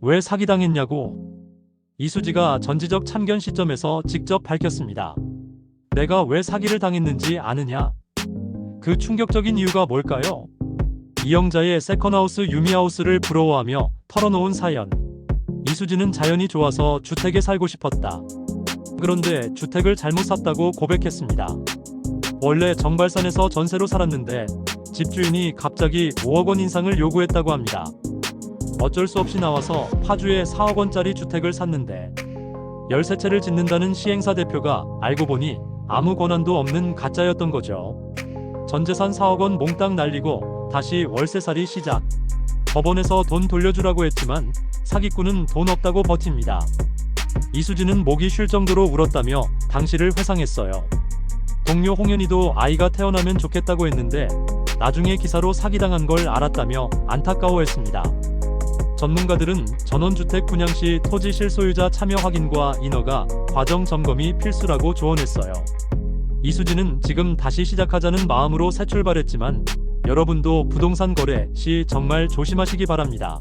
왜 사기당했냐고. 이수지가 전지적 참견 시점에서 직접 밝혔습니다. 내가 왜 사기를 당했는지 아느냐? 그 충격적인 이유가 뭘까요? 이영자의 세컨하우스 유미하우스를 부러워하며 털어놓은 사연. 이수지는 자연이 좋아서 주택에 살고 싶었다. 그런데 주택을 잘못 샀다고 고백했습니다. 원래 정발산에서 전세로 살았는데 집주인이 갑자기 5억 원 인상을 요구했다고 합니다. 어쩔 수 없이 나와서 파주에 4억 원짜리 주택을 샀는데 13채를 짓는다는 시행사 대표가 알고 보니 아무 권한도 없는 가짜였던 거죠. 전 재산 4억 원 몽땅 날리고 다시 월세살이 시작. 법원에서 돈 돌려주라고 했지만 사기꾼은 돈 없다고 버팁니다. 이수지는 목이 쉴 정도로 울었다며 당시를 회상했어요. 동료 홍현희도 아이가 태어나면 좋겠다고 했는데 나중에 기사로 사기당한 걸 알았다며 안타까워했습니다. 전문가들은 전원주택 분양 시 토지 실소유자 참여 확인과 인허가 과정 점검이 필수라고 조언했어요. 이수지는 지금 다시 시작하자는 마음으로 새 출발했지만 여러분도 부동산 거래 시 정말 조심하시기 바랍니다.